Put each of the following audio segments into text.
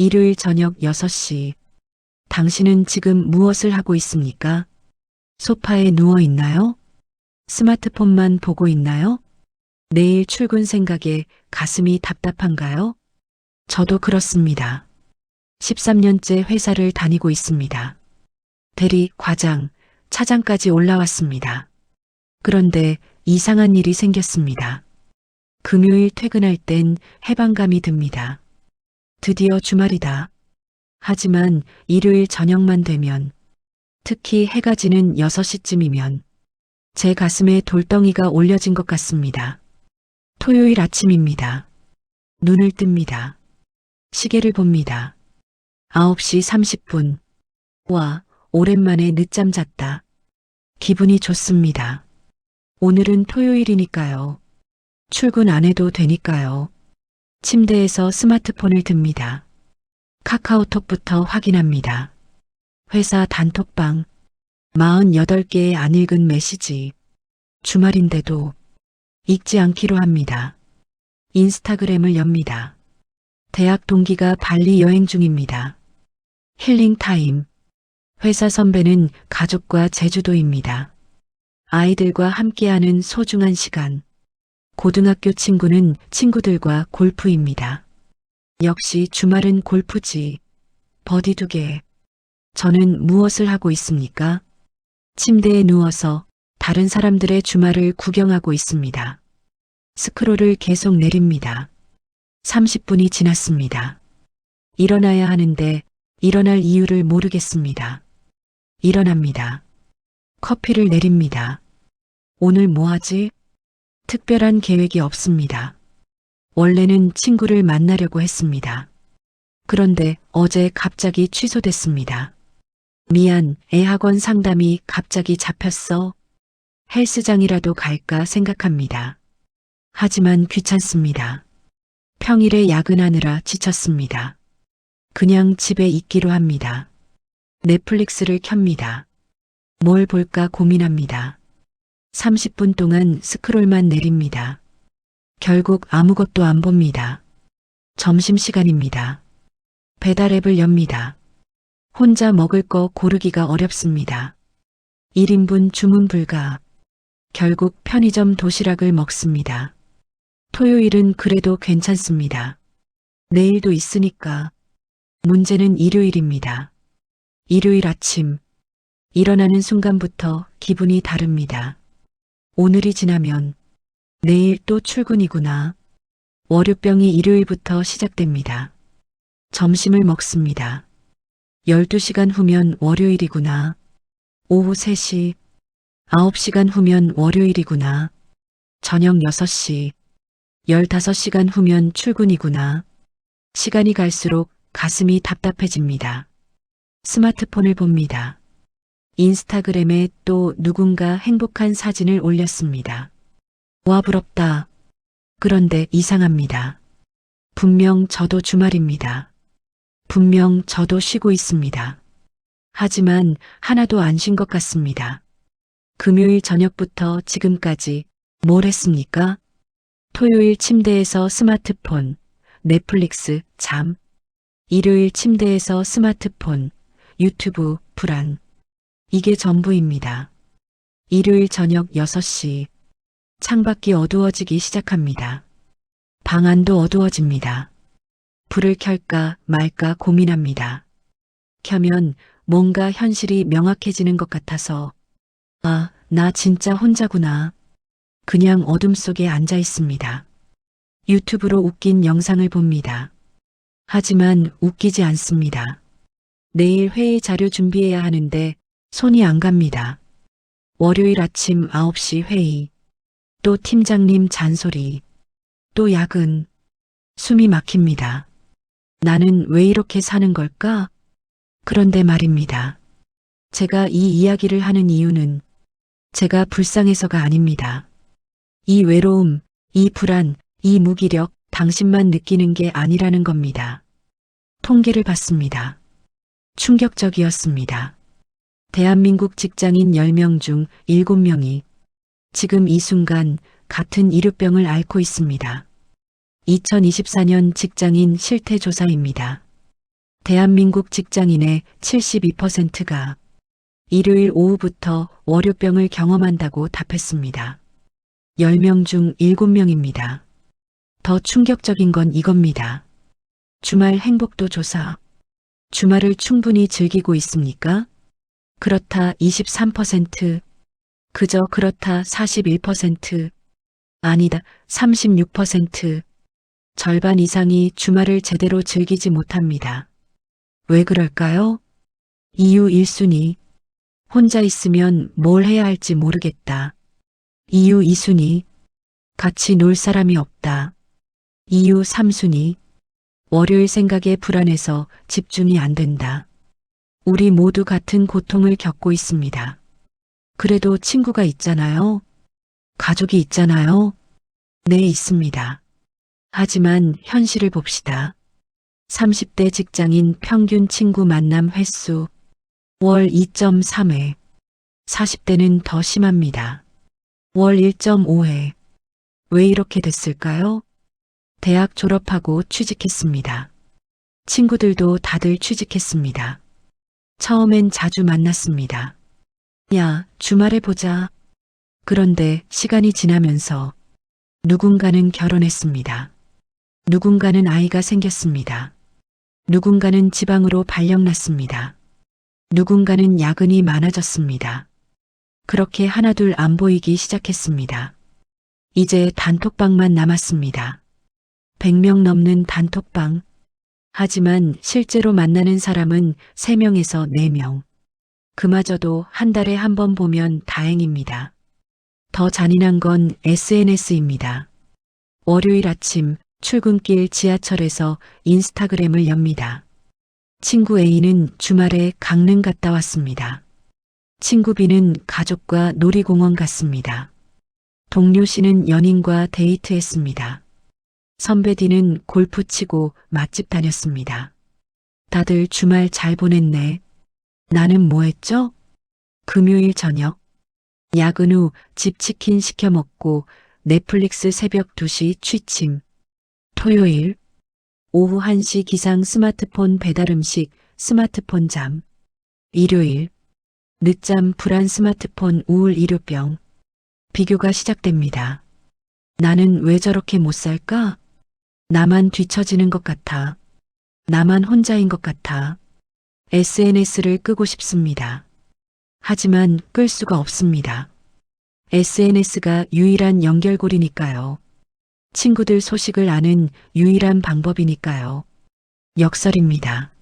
일요일 저녁 6시. 당신은 지금 무엇을 하고 있습니까? 소파에 누워 있나요? 스마트폰만 보고 있나요? 내일 출근 생각에 가슴이 답답한가요? 저도 그렇습니다. 13년째 회사를 다니고 있습니다. 대리, 과장, 차장까지 올라왔습니다. 그런데 이상한 일이 생겼습니다. 금요일 퇴근할 땐 해방감이 듭니다. 드디어 주말이다. 하지만 일요일 저녁만 되면, 특히 해가 지는 6시쯤이면, 제 가슴에 돌덩이가 올려진 것 같습니다. 토요일 아침입니다. 눈을 뜹니다. 시계를 봅니다. 9시 30분. 와, 오랜만에 늦잠 잤다. 기분이 좋습니다. 오늘은 토요일이니까요. 출근 안 해도 되니까요. 침대에서 스마트폰을 듭니다. 카카오톡부터 확인합니다. 회사 단톡방. 48개의 안 읽은 메시지. 주말인데도 읽지 않기로 합니다. 인스타그램을 엽니다. 대학 동기가 발리 여행 중입니다. 힐링 타임. 회사 선배는 가족과 제주도입니다. 아이들과 함께하는 소중한 시간. 고등학교 친구는 친구들과 골프입니다. 역시 주말은 골프지. 버디 두 개. 저는 무엇을 하고 있습니까? 침대에 누워서 다른 사람들의 주말을 구경하고 있습니다. 스크롤을 계속 내립니다. 30분이 지났습니다. 일어나야 하는데 일어날 이유를 모르겠습니다. 일어납니다. 커피를 내립니다. 오늘 뭐 하지? 특별한 계획이 없습니다. 원래는 친구를 만나려고 했습니다. 그런데 어제 갑자기 취소됐습니다. 미안, 애학원 상담이 갑자기 잡혔어. 헬스장이라도 갈까 생각합니다. 하지만 귀찮습니다. 평일에 야근하느라 지쳤습니다. 그냥 집에 있기로 합니다. 넷플릭스를 켭니다. 뭘 볼까 고민합니다. 30분 동안 스크롤만 내립니다. 결국 아무것도 안 봅니다. 점심시간입니다. 배달앱을 엽니다. 혼자 먹을 거 고르기가 어렵습니다. 1인분 주문 불가. 결국 편의점 도시락을 먹습니다. 토요일은 그래도 괜찮습니다. 내일도 있으니까. 문제는 일요일입니다. 일요일 아침. 일어나는 순간부터 기분이 다릅니다. 오늘이 지나면 내일 또 출근이구나. 월요병이 일요일부터 시작됩니다. 점심을 먹습니다. 12시간 후면 월요일이구나. 오후 3시, 9시간 후면 월요일이구나. 저녁 6시, 15시간 후면 출근이구나. 시간이 갈수록 가슴이 답답해집니다. 스마트폰을 봅니다. 인스타그램에 또 누군가 행복한 사진을 올렸습니다. 와 부럽다. 그런데 이상합니다. 분명 저도 주말입니다. 분명 저도 쉬고 있습니다. 하지만 하나도 안 쉰 것 같습니다. 금요일 저녁부터 지금까지 뭘 했습니까? 토요일 침대에서 스마트폰, 넷플릭스, 잠. 일요일 침대에서 스마트폰, 유튜브, 불안. 이게 전부입니다. 일요일 저녁 6시. 창밖이 어두워지기 시작합니다. 방 안도 어두워집니다. 불을 켤까 말까 고민합니다. 켜면 뭔가 현실이 명확해지는 것 같아서 아, 나 진짜 혼자구나. 그냥 어둠 속에 앉아 있습니다. 유튜브로 웃긴 영상을 봅니다. 하지만 웃기지 않습니다. 내일 회의 자료 준비해야 하는데 손이 안 갑니다. 월요일 아침 9시 회의. 또 팀장님 잔소리. 또 야근. 숨이 막힙니다. 나는 왜 이렇게 사는 걸까? 그런데 말입니다. 제가 이 이야기를 하는 이유는 제가 불쌍해서가 아닙니다. 이 외로움, 이 불안, 이 무기력, 당신만 느끼는 게 아니라는 겁니다. 통계를 봤습니다. 충격적이었습니다. 대한민국 직장인 10명 중 7명이 지금 이 순간 같은 이류병을 앓고 있습니다. 2024년 직장인 실태조사입니다. 대한민국 직장인의 72%가 일요일 오후부터 월요병을 경험한다고 답했습니다. 10명 중 7명입니다. 더 충격적인 건 이겁니다. 주말 행복도 조사. 주말을 충분히 즐기고 있습니까? 그렇다 23%, 그저 그렇다 41%, 아니다 36%, 절반 이상이 주말을 제대로 즐기지 못합니다. 왜 그럴까요? 이유 1순위. 혼자 있으면 뭘 해야 할지 모르겠다. 이유 2순위. 같이 놀 사람이 없다. 이유 3순위. 월요일 생각에 불안해서 집중이 안 된다. 우리 모두 같은 고통을 겪고 있습니다. 그래도 친구가 있잖아요. 가족이 있잖아요. 네, 있습니다. 하지만 현실을 봅시다. 30대 직장인 평균 친구 만남 횟수 월 2.3회. 40대는 더 심합니다. 월 1.5회. 왜 이렇게 됐을까요? 대학 졸업하고 취직했습니다. 친구들도 다들 취직했습니다. 처음엔 자주 만났습니다. 야, 주말에 보자. 그런데 시간이 지나면서 누군가는 결혼했습니다. 누군가는 아이가 생겼습니다. 누군가는 지방으로 발령났습니다. 누군가는 야근이 많아졌습니다. 그렇게 하나둘 안 보이기 시작했습니다. 이제 단톡방만 남았습니다. 100명 넘는 단톡방. 하지만 실제로 만나는 사람은 3명에서 4명. 그마저도 한 달에 한 번 보면 다행입니다. 더 잔인한 건 SNS입니다. 월요일 아침 출근길 지하철에서 인스타그램을 엽니다. 친구 A는 주말에 강릉 갔다 왔습니다. 친구 B는 가족과 놀이공원 갔습니다. 동료 C는 연인과 데이트했습니다. 선배 D는 골프 치고 맛집 다녔습니다. 다들 주말 잘 보냈네. 나는 뭐 했죠? 금요일 저녁. 야근 후 집 치킨 시켜 먹고 넷플릭스 새벽 2시 취침. 토요일. 오후 1시 기상 스마트폰 배달 음식, 스마트폰 잠. 일요일. 늦잠 불안 스마트폰 우울 일요병. 비교가 시작됩니다. 나는 왜 저렇게 못 살까? 나만 뒤처지는 것 같아. 나만 혼자인 것 같아. SNS를 끄고 싶습니다. 하지만 끌 수가 없습니다. SNS가 유일한 연결고리니까요. 친구들 소식을 아는 유일한 방법이니까요. 역설입니다.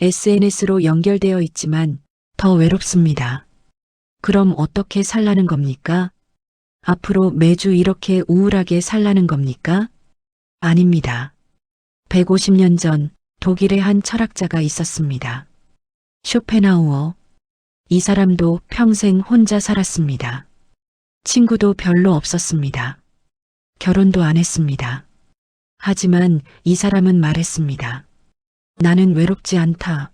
SNS로 연결되어 있지만 더 외롭습니다. 그럼 어떻게 살라는 겁니까? 앞으로 매주 이렇게 우울하게 살라는 겁니까? 아닙니다. 150년 전 독일의 한 철학자가 있었습니다. 쇼펜하우어. 이 사람도 평생 혼자 살았습니다. 친구도 별로 없었습니다. 결혼도 안 했습니다. 하지만 이 사람은 말했습니다. 나는 외롭지 않다.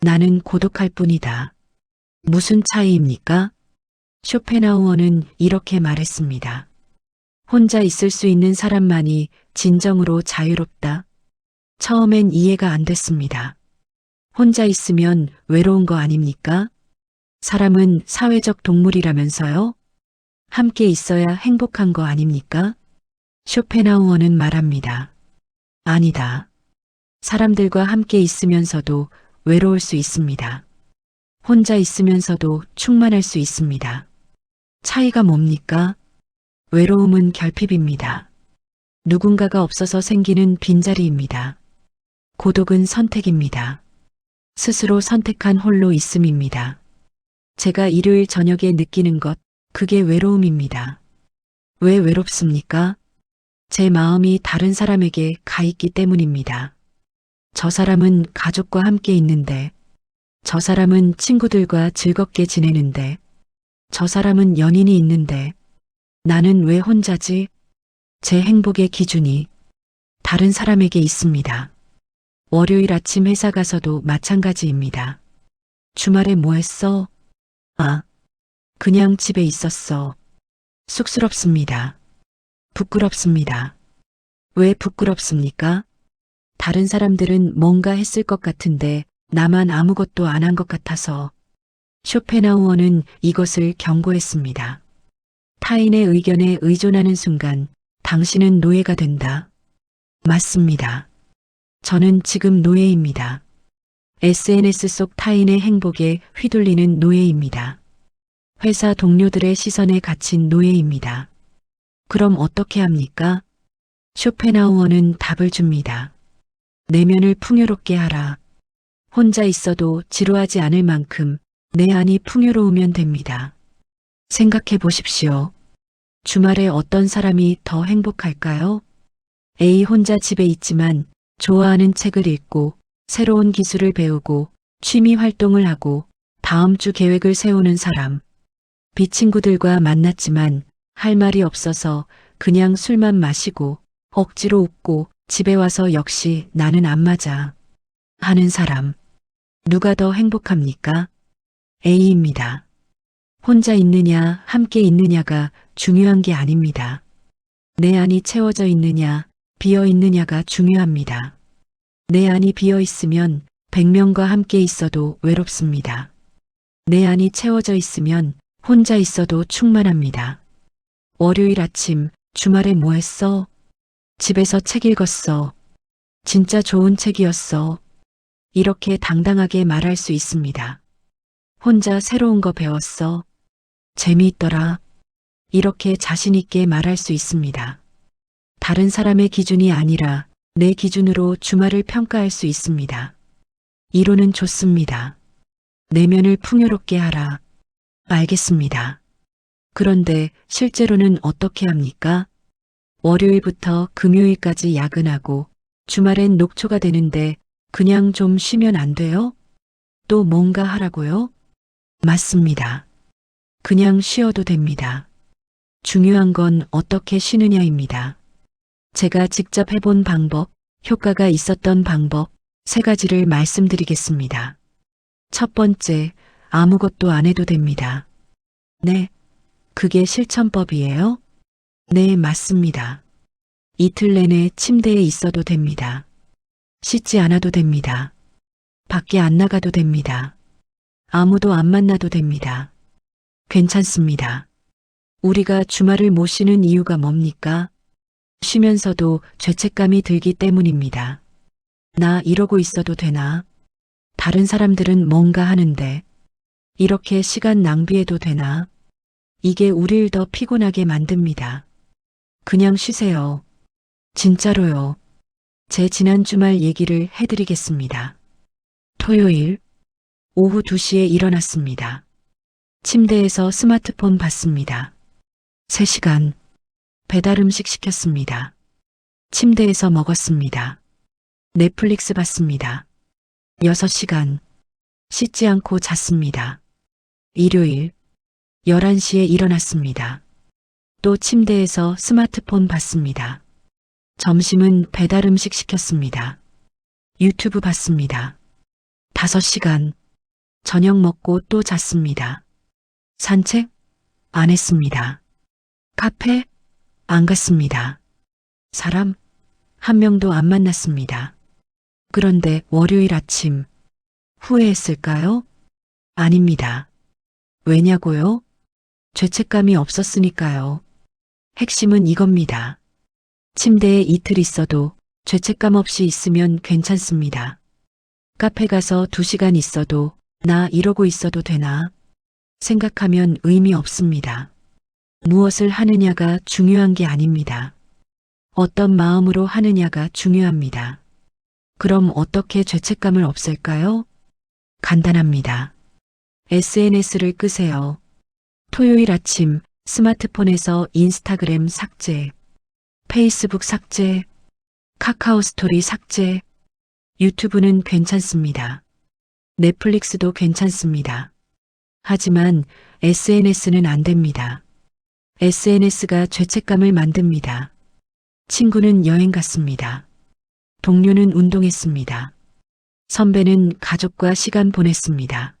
나는 고독할 뿐이다. 무슨 차이입니까? 쇼펜하우어는 이렇게 말했습니다. 혼자 있을 수 있는 사람만이 진정으로 자유롭다. 처음엔 이해가 안 됐습니다. 혼자 있으면 외로운 거 아닙니까? 사람은 사회적 동물이라면서요? 함께 있어야 행복한 거 아닙니까? 쇼펜하우어는 말합니다. 아니다. 사람들과 함께 있으면서도 외로울 수 있습니다. 혼자 있으면서도 충만할 수 있습니다. 차이가 뭡니까? 외로움은 결핍입니다. 누군가가 없어서 생기는 빈자리입니다. 고독은 선택입니다. 스스로 선택한 홀로 있음입니다. 제가 일요일 저녁에 느끼는 것, 그게 외로움입니다. 왜 외롭습니까? 제 마음이 다른 사람에게 가 있기 때문입니다. 저 사람은 가족과 함께 있는데, 저 사람은 친구들과 즐겁게 지내는데, 저 사람은 연인이 있는데, 나는 왜 혼자지? 제 행복의 기준이 다른 사람에게 있습니다. 월요일 아침 회사 가서도 마찬가지입니다. 주말에 뭐 했어? 아, 그냥 집에 있었어. 쑥스럽습니다. 부끄럽습니다. 왜 부끄럽습니까? 다른 사람들은 뭔가 했을 것 같은데 나만 아무것도 안 한 것 같아서 쇼펜하우어는 이것을 경고했습니다. 타인의 의견에 의존하는 순간 당신은 노예가 된다. 맞습니다. 저는 지금 노예입니다. SNS 속 타인의 행복에 휘둘리는 노예입니다. 회사 동료들의 시선에 갇힌 노예입니다. 그럼 어떻게 합니까? 쇼펜하우어는 답을 줍니다. 내면을 풍요롭게 하라. 혼자 있어도 지루하지 않을 만큼 내 안이 풍요로우면 됩니다. 생각해 보십시오. 주말에 어떤 사람이 더 행복할까요? A 혼자 집에 있지만 좋아하는 책을 읽고 새로운 기술을 배우고 취미 활동을 하고 다음 주 계획을 세우는 사람. B 친구들과 만났지만 할 말이 없어서 그냥 술만 마시고 억지로 웃고 집에 와서 역시 나는 안 맞아. 하는 사람. 누가 더 행복합니까? A입니다. 혼자 있느냐, 함께 있느냐가 중요한 게 아닙니다. 내 안이 채워져 있느냐, 비어 있느냐가 중요합니다. 내 안이 비어 있으면 100명과 함께 있어도 외롭습니다. 내 안이 채워져 있으면 혼자 있어도 충만합니다. 월요일 아침, 주말에 뭐 했어? 집에서 책 읽었어. 진짜 좋은 책이었어. 이렇게 당당하게 말할 수 있습니다. 혼자 새로운 거 배웠어. 재미있더라. 이렇게 자신있게 말할 수 있습니다. 다른 사람의 기준이 아니라 내 기준으로 주말을 평가할 수 있습니다. 이론은 좋습니다. 내면을 풍요롭게 하라. 알겠습니다. 그런데 실제로는 어떻게 합니까? 월요일부터 금요일까지 야근하고 주말엔 녹초가 되는데 그냥 좀 쉬면 안 돼요? 또 뭔가 하라고요? 맞습니다. 그냥 쉬어도 됩니다. 중요한 건 어떻게 쉬느냐입니다. 제가 직접 해본 방법, 효과가 있었던 방법 세 가지를 말씀드리겠습니다. 첫 번째, 아무것도 안 해도 됩니다. 네, 그게 실천법이에요? 네, 맞습니다. 이틀 내내 침대에 있어도 됩니다. 씻지 않아도 됩니다. 밖에 안 나가도 됩니다. 아무도 안 만나도 됩니다. 괜찮습니다. 우리가 주말을 못 쉬는 이유가 뭡니까? 쉬면서도 죄책감이 들기 때문입니다. 나 이러고 있어도 되나? 다른 사람들은 뭔가 하는데 이렇게 시간 낭비해도 되나? 이게 우릴 더 피곤하게 만듭니다. 그냥 쉬세요. 진짜로요. 제 지난 주말 얘기를 해드리겠습니다. 토요일 오후 2시에 일어났습니다. 침대에서 스마트폰 봤습니다. 3시간 배달 음식 시켰습니다. 침대에서 먹었습니다. 넷플릭스 봤습니다. 6시간 씻지 않고 잤습니다. 일요일 11시에 일어났습니다. 또 침대에서 스마트폰 봤습니다. 점심은 배달 음식 시켰습니다. 유튜브 봤습니다. 5시간 저녁 먹고 또 잤습니다. 산책? 안 했습니다. 카페? 안 갔습니다. 사람? 한 명도 안 만났습니다. 그런데 월요일 아침 후회했을까요? 아닙니다. 왜냐고요? 죄책감이 없었으니까요. 핵심은 이겁니다. 침대에 이틀 있어도 죄책감 없이 있으면 괜찮습니다. 카페 가서 두 시간 있어도 나 이러고 있어도 되나? 생각하면 의미 없습니다. 무엇을 하느냐가 중요한 게 아닙니다. 어떤 마음으로 하느냐가 중요합니다. 그럼 어떻게 죄책감을 없앨까요? 간단합니다. SNS를 끄세요. 토요일 아침 스마트폰에서 인스타그램 삭제, 페이스북 삭제, 카카오 스토리 삭제, 유튜브는 괜찮습니다. 넷플릭스도 괜찮습니다. 하지만 SNS는 안 됩니다. SNS가 죄책감을 만듭니다. 친구는 여행 갔습니다. 동료는 운동했습니다. 선배는 가족과 시간 보냈습니다.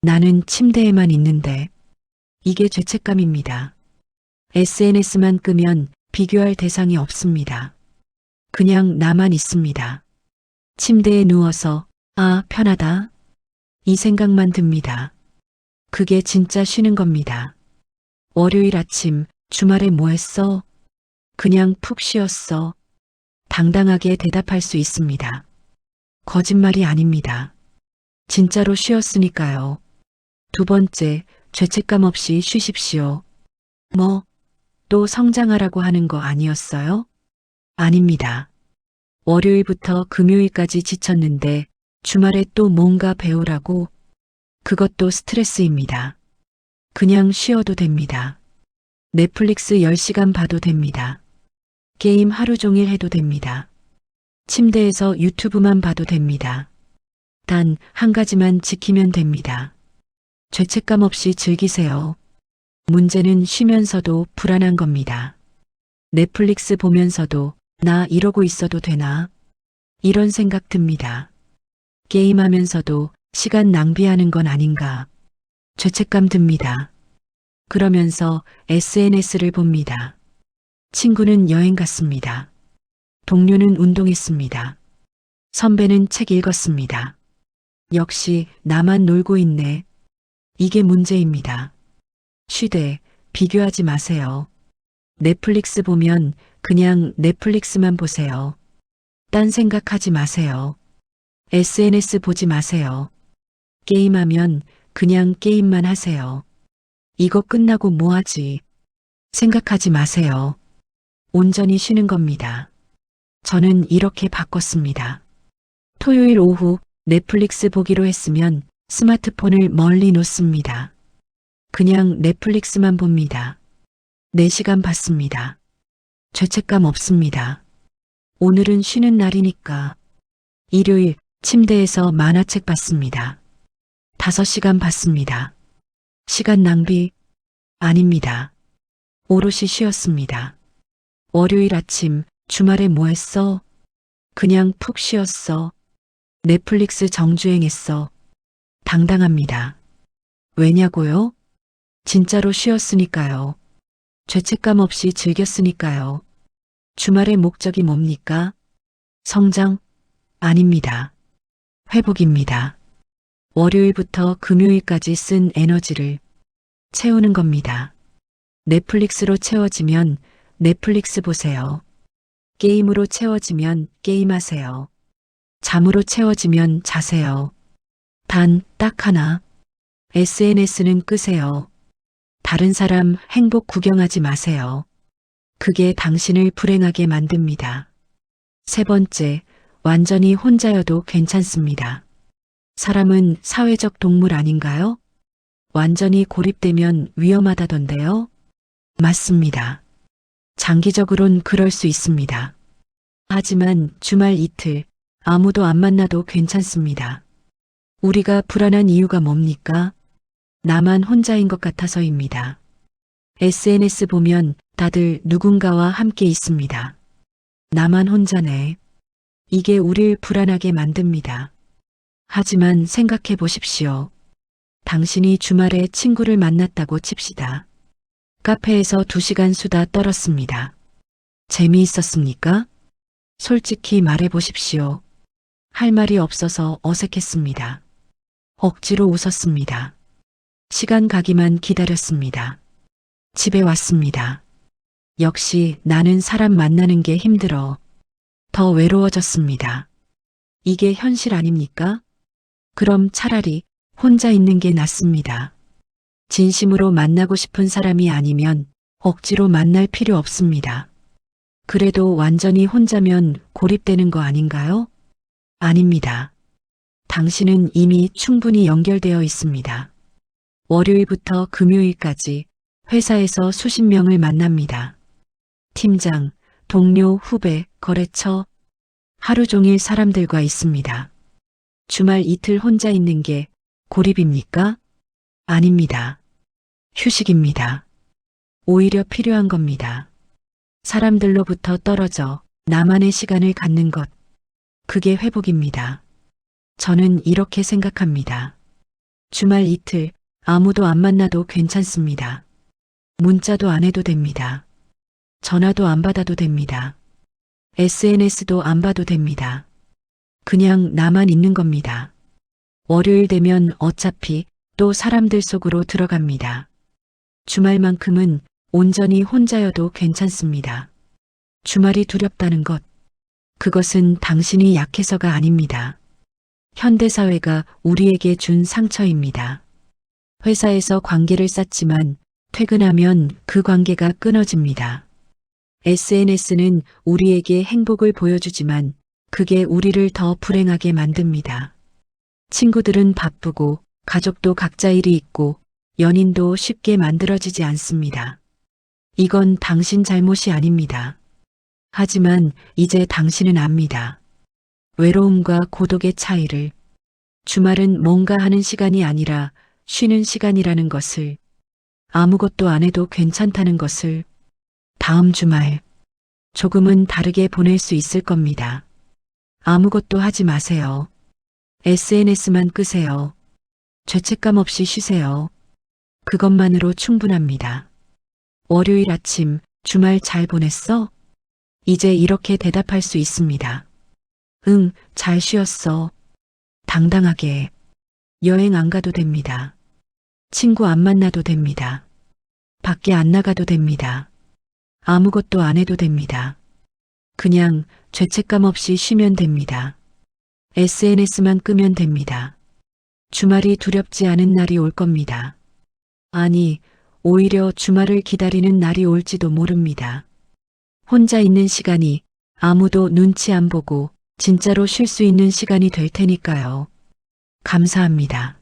나는 침대에만 있는데 이게 죄책감입니다. SNS만 끄면 비교할 대상이 없습니다. 그냥 나만 있습니다. 침대에 누워서, 아, 편하다. 이 생각만 듭니다. 그게 진짜 쉬는 겁니다. 월요일 아침, 주말에 뭐 했어? 그냥 푹 쉬었어. 당당하게 대답할 수 있습니다. 거짓말이 아닙니다. 진짜로 쉬었으니까요. 두 번째, 죄책감 없이 쉬십시오. 뭐, 또 성장하라고 하는 거 아니었어요? 아닙니다. 월요일부터 금요일까지 지쳤는데 주말에 또 뭔가 배우라고? 그것도 스트레스입니다. 그냥 쉬어도 됩니다. 넷플릭스 10시간 봐도 됩니다. 게임 하루 종일 해도 됩니다. 침대에서 유튜브만 봐도 됩니다. 단 한 가지만 지키면 됩니다. 죄책감 없이 즐기세요. 문제는 쉬면서도 불안한 겁니다. 넷플릭스 보면서도 나 이러고 있어도 되나? 이런 생각 듭니다. 게임하면서도 시간 낭비하는 건 아닌가? 죄책감 듭니다. 그러면서 SNS를 봅니다. 친구는 여행 갔습니다. 동료는 운동했습니다. 선배는 책 읽었습니다. 역시 나만 놀고 있네. 이게 문제입니다. 쉬되 비교하지 마세요. 넷플릭스 보면 그냥 넷플릭스만 보세요. 딴 생각하지 마세요. SNS 보지 마세요. 게임하면 그냥 게임만 하세요. 이거 끝나고 뭐 하지? 생각하지 마세요. 온전히 쉬는 겁니다. 저는 이렇게 바꿨습니다. 토요일 오후 넷플릭스 보기로 했으면 스마트폰을 멀리 놓습니다. 그냥 넷플릭스만 봅니다. 4시간 봤습니다. 죄책감 없습니다. 오늘은 쉬는 날이니까. 일요일 침대에서 만화책 봤습니다. 5시간 봤습니다. 시간 낭비? 아닙니다. 오롯이 쉬었습니다. 월요일 아침 주말에 뭐 했어? 그냥 푹 쉬었어. 넷플릭스 정주행했어. 당당합니다. 왜냐고요? 진짜로 쉬었으니까요. 죄책감 없이 즐겼으니까요. 주말의 목적이 뭡니까? 성장? 아닙니다. 회복입니다. 월요일부터 금요일까지 쓴 에너지를 채우는 겁니다. 넷플릭스로 채워지면 넷플릭스 보세요. 게임으로 채워지면 게임하세요. 잠으로 채워지면 자세요. 단 딱 하나. SNS는 끄세요. 다른 사람 행복 구경하지 마세요. 그게 당신을 불행하게 만듭니다. 세 번째, 완전히 혼자여도 괜찮습니다. 사람은 사회적 동물 아닌가요? 완전히 고립되면 위험하다던데요? 맞습니다. 장기적으론 그럴 수 있습니다. 하지만 주말 이틀 아무도 안 만나도 괜찮습니다. 우리가 불안한 이유가 뭡니까? 나만 혼자인 것 같아서입니다. SNS 보면 다들 누군가와 함께 있습니다. 나만 혼자네. 이게 우릴 불안하게 만듭니다. 하지만 생각해 보십시오. 당신이 주말에 친구를 만났다고 칩시다. 카페에서 두 시간 수다 떨었습니다. 재미있었습니까? 솔직히 말해 보십시오. 할 말이 없어서 어색했습니다. 억지로 웃었습니다. 시간 가기만 기다렸습니다. 집에 왔습니다. 역시 나는 사람 만나는 게 힘들어. 더 외로워졌습니다. 이게 현실 아닙니까? 그럼 차라리 혼자 있는 게 낫습니다. 진심으로 만나고 싶은 사람이 아니면 억지로 만날 필요 없습니다. 그래도 완전히 혼자면 고립되는 거 아닌가요? 아닙니다. 당신은 이미 충분히 연결되어 있습니다. 월요일부터 금요일까지 회사에서 수십 명을 만납니다. 팀장, 동료, 후배, 거래처, 하루 종일 사람들과 있습니다. 주말 이틀 혼자 있는 게 고립입니까? 아닙니다. 휴식입니다. 오히려 필요한 겁니다. 사람들로부터 떨어져 나만의 시간을 갖는 것. 그게 회복입니다. 저는 이렇게 생각합니다. 주말 이틀 아무도 안 만나도 괜찮습니다. 문자도 안 해도 됩니다. 전화도 안 받아도 됩니다. SNS도 안 봐도 됩니다. 그냥 나만 있는 겁니다. 월요일 되면 어차피 또 사람들 속으로 들어갑니다. 주말만큼은 온전히 혼자여도 괜찮습니다. 주말이 두렵다는 것. 그것은 당신이 약해서가 아닙니다. 현대사회가 우리에게 준 상처입니다. 회사에서 관계를 쌓지만 퇴근하면 그 관계가 끊어집니다. SNS는 우리에게 행복을 보여주지만 그게 우리를 더 불행하게 만듭니다. 친구들은 바쁘고 가족도 각자 일이 있고 연인도 쉽게 만들어지지 않습니다. 이건 당신 잘못이 아닙니다. 하지만 이제 당신은 압니다. 외로움과 고독의 차이를 주말은 뭔가 하는 시간이 아니라 쉬는 시간이라는 것을 아무것도 안 해도 괜찮다는 것을 다음 주말 조금은 다르게 보낼 수 있을 겁니다. 아무것도 하지 마세요. SNS만 끄세요. 죄책감 없이 쉬세요. 그것만으로 충분합니다. 월요일 아침 주말 잘 보냈어? 이제 이렇게 대답할 수 있습니다. 응, 잘 쉬었어. 당당하게. 여행 안 가도 됩니다. 친구 안 만나도 됩니다. 밖에 안 나가도 됩니다. 아무것도 안 해도 됩니다. 그냥 죄책감 없이 쉬면 됩니다. SNS만 끄면 됩니다. 주말이 두렵지 않은 날이 올 겁니다. 아니, 오히려 주말을 기다리는 날이 올지도 모릅니다. 혼자 있는 시간이 아무도 눈치 안 보고 진짜로 쉴 수 있는 시간이 될 테니까요. 감사합니다.